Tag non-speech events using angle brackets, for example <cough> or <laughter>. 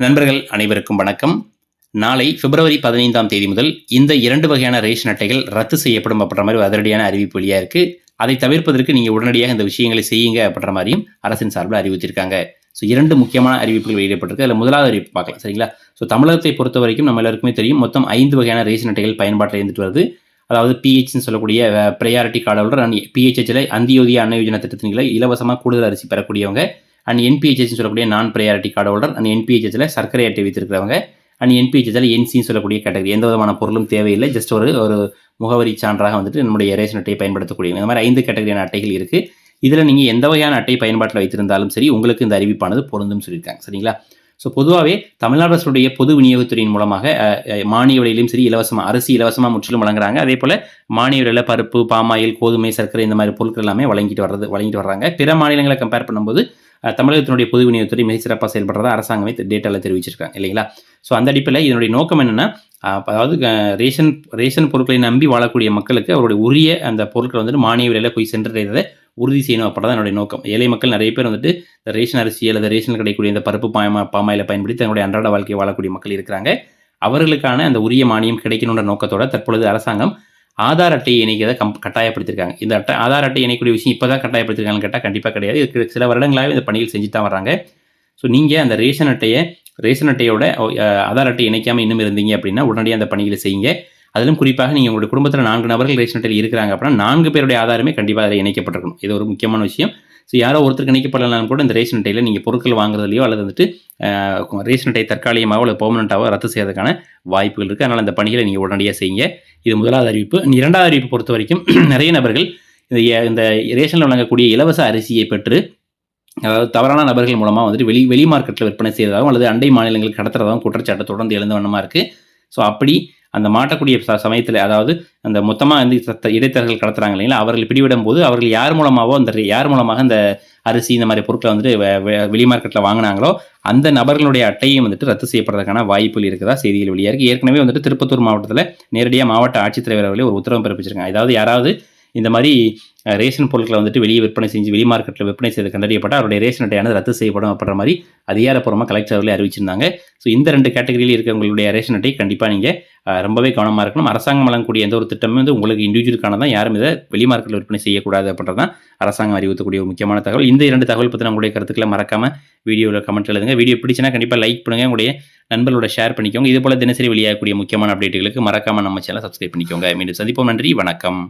நண்பர்கள் அனைவருக்கும் வணக்கம். நாளை பிப்ரவரி பதினைந்தாம் தேதி முதல் இந்த இரண்டு வகையான ரேஷன் அட்டைகள் ரத்து செய்யப்படும் அப்படின்ற மாதிரி அதிரடியான அறிவிப்பு வெளியாக இருக்குது அதை தவிர்ப்பதற்கு நீங்கள் உடனடியாக இந்த விஷயங்களை செய்யுங்க அப்படின்ற மாதிரியும் அரசின் சார்பில் அறிவித்திருக்காங்க ஸோ இரண்டு முக்கியமான அறிவிப்புகள் வெளியிடப்பட்டிருக்கு. அதில் முதலாவது அறிவிப்பு பார்க்கலாம். சரிங்களா? ஸோ தமிழகத்தை பொறுத்த வரைக்கும் நம்ம எல்லாருக்குமே தெரியும். மொத்தம் ஐந்து வகையான ரேஷன் அட்டைகள் பயன்பாட்டில் இருந்துட்டு வருது. அதாவது பிஹெச்னு சொல்லக்கூடிய ப்ரையாரிட்டி கார்டு ஹோல்டர் அண்ட் பிஹெச்ஹெச்சில் அந்தியோதிய அன்ன யோஜனா திட்டத்தின் கீழே இலவசமாக கூடுதல் அரிசி பெறக்கூடியவங்க. அண்ட் என்பிஹெச்எஸ் சொல்லக்கூடிய நான் ப்ரையாரிட்டி கார்டு ஹோல்டர் அண்ட் என்பிஹெச்சில் சர்க்கரை அட்டை வைத்திருக்கிறவங்க அண்ட் என்பிஹெச்ல என்சின்னு சொல்லக்கூடிய கேட்டகரி எந்த விதமான பொருளும் தேவையில்லை ஜஸ்ட் ஒரு ஒரு முகவரி சான்றாக வந்துட்டு நம்முடைய ரேஷன் அட்டையை பயன்படுத்தக்கூடிய இந்த மாதிரி ஐந்து கேட்டகரியான அட்டைகள் இருக்குது இதில் நீங்கள் எந்த வகையான அட்டை பயன்பாட்டில் வைத்திருந்தாலும் சரி உங்களுக்கு இந்த அறிவிப்பானது பொருந்தும் சொல்லியிருக்காங்க சரிங்களா? ஸோ பொதுவாகவே தமிழ்நாடு அரசுடைய பொது விநியோகத்துறையின் மூலமாக மானிய விலையிலும் சரி இலவசமாக அரிசி இலவசமாக முற்றிலும் வழங்குறாங்க. அதே போல் மானிய விலையில் பருப்பு பாமாயில் கோதுமை சர்க்கரை இந்த மாதிரி பொருட்கள் எல்லாமே வழங்கிட்டு வர்றது வழங்கிட்டு வர்றாங்க. பிற மாநிலங்களை கம்பேர் பண்ணும்போது தமிழகத்தினுடைய பொது விநியோகத்துறை மிக சிறப்பாக செயல்படுறதா அரசாங்கமே டேட்டாவில் தெரிவிச்சிருக்காங்க இல்லைங்களா? ஸோ அந்த அடிப்படையில் இதனுடைய நோக்கம் என்னென்னா அதாவது ரேஷன் ரேஷன் பொருட்களை நம்பி வாழக்கூடிய மக்களுக்கு அவருடைய உரிய அந்த பொருட்கள் வந்துட்டு மானிய விலையில் போய் சென்றடைறதை உறுதி செய்யணும் அப்படிதான் என்னுடைய நோக்கம். ஏழை மக்கள் நிறைய பேர் வந்துட்டு இந்த ரேஷன் அரிசி அல்லது ரேஷன் கிடைக்கக்கூடிய இந்த பருப்பு பாயமா பாமாயில் பயன்படுத்தி தங்களுடைய அன்றாட வாழ்க்கையை வாழக்கூடிய மக்கள் இருக்கிறாங்க. அவர்களுக்கான அந்த உரிய மானியம் கிடைக்கணுன்ற நோக்கத்தோட தற்பொழுது அரசாங்கம் ஆதார் அட்டையை இணைக்கிறத கம் கட்டாயப்படுத்திருக்காங்க. இந்த அட்டை ஆதார் அட்டை இணைக்கூடிய விஷயம் இப்போ தான் கட்டாயப்படுத்திருக்காங்கன்னு கேட்டால் கண்டிப்பாக கிடையாது. இதுக்கு சில வருடங்களாகவே இந்த பணிகள் செஞ்சு தான் வர்றாங்க ஸோ நீங்கள் அந்த ரேஷன் அட்டையை ரேஷன் அட்டையோட ஆதார் அட்டை இணைக்காமல் இன்னும் இருந்தீங்க அப்படின்னா உடனடியாக அந்த பணிகளை செய்யுங்க. அதிலும் குறிப்பாக நீங்கள் உங்களுடைய குடும்பத்தில் நான்கு நபர்கள் ரேஷன் அட்டையில் இருக்கிறாங்க அப்படின்னா நான்கு பேருடைய ஆதாரமே கண்டிப்பாக அதில் இணைக்கப்பட்டிருக்கணும். இது ஒரு முக்கியமான விஷயம். ஸோ யாரோ ஒருத்தருக்கு இணைக்கப்படலாம் கூட இந்த ரேஷன் அட்டையில் நீங்கள் பொருட்கள் வாங்குறதுலையோ அல்லது வந்துட்டு ரேஷன் அட்டை தற்காலிகமாகவோ அல்லது பெர்மனண்ட்டாகவோ ரத்து செய்யறதுக்கான வாய்ப்புகள் இருக்குது அதனால் அந்த பணிகளை நீங்கள் உடனடியாக செய்யுங்க. இது முதலாவது அறிவிப்பு. இரண்டாவது அறிவிப்பு பொறுத்த வரைக்கும் <clears throat> நிறைய நபர்கள் இந்த இந்த ரேஷனில் வழங்கக்கூடிய இலவச அரிசியை பெற்று அதாவது தவறான நபர்கள் மூலமாக வந்துட்டு வெளி வெளி மார்க்கெட்டில் விற்பனை செய்கிறதாகவும் அல்லது அண்டை மாநிலங்களுக்கு கடத்துறதாகவும் குற்றச்சாட்டு தொடர்ந்து எழுந்த வண்ணமாக இருக்குது ஸோ அப்படி அந்த மாட்டக்கூடிய ச சமயத்தில் அதாவது அந்த மொத்தமாக வந்து சத்த- இடைத்தரகர்கள் கடத்துறாங்க இல்லைங்களா? அவர்கள் பிடிவிடும் போது அவர்கள் யார் மூலமாகவோ அந்த யார் மூலமாக அந்த அரிசி இந்த மாதிரி பொருட்களை வந்துட்டு வெ- வெளி மார்க்கெட்டில் வாங்கினாங்களோ அந்த நபர்களுடைய அட்டையும் வந்துட்டு ரத்து செய்யப்படுறதுக்கான வாய்ப்புகள் இருக்குதா? செய்திகள் வெளியாக இருக்குது ஏற்கனவே வந்துட்டு திருப்பத்தூர் மாவட்டத்தில் நேரடியாக மாவட்ட ஆட்சித்தலைவர் அவர்களே ஒரு உத்தரவு பிறப்பிச்சிருக்காங்க. அதாவது யாராவது இந்த மாதிரி ரேஷன் பொருட்களை வந்துட்டு வெளியே விற்பனை செஞ்சு வெளி மார்க்கெட்டில் விற்பனை செய்து கண்டறியப்பட்டால் அவருடைய ரேஷன் அட்டையானது ரத்து செய்யப்படும் அப்படின்ற மாதிரி அதிகாரப்பூர்வமாக கலெக்டர் அவர்களே அறிவிச்சிருந்தாங்க. ஸோ இந்த ரெண்டு கேட்டகரியில் இருக்கவங்களுடைய ரேஷன் அட்டை கண்டிப்பாக நீங்கள் ரொம்பவே கவனமாக இருக்கணும். அரசாங்கம் வழங்கக்கூடிய எந்த ஒரு திட்டமும் வந்து உங்களுக்கு இண்டிவிஜுவலுக்கான தான். யாரும் இதை வெளி மார்க்கெட்டில் விற்பனை செய்யக்கூடாது அப்படின்றது தான் அரசாங்கம் அறிவிக்கக்கூடிய ஒரு முக்கியமான தகவல். இந்த இரண்டு தகவல் பற்றி உங்களுடைய கருத்துக்களை மறக்காமல் வீடியோவில் கமெண்ட் எழுதுங்க. வீடியோ பிடிச்சினா கண்டிப்பாக லைக் பண்ணுங்க. உங்களுடைய நண்பர்களோட ஷேர் பண்ணிக்கோங்க. இதுபோல் தினசரி வெளியாகக்கூடிய முக்கியமான அப்டேட்டுகளுக்கு மறக்காமல் நம்ம சேனல் சப்ஸ்கிரைப் பண்ணிக்கோங்க. மீண்டும் சந்திப்போம். நன்றி. வணக்கம்.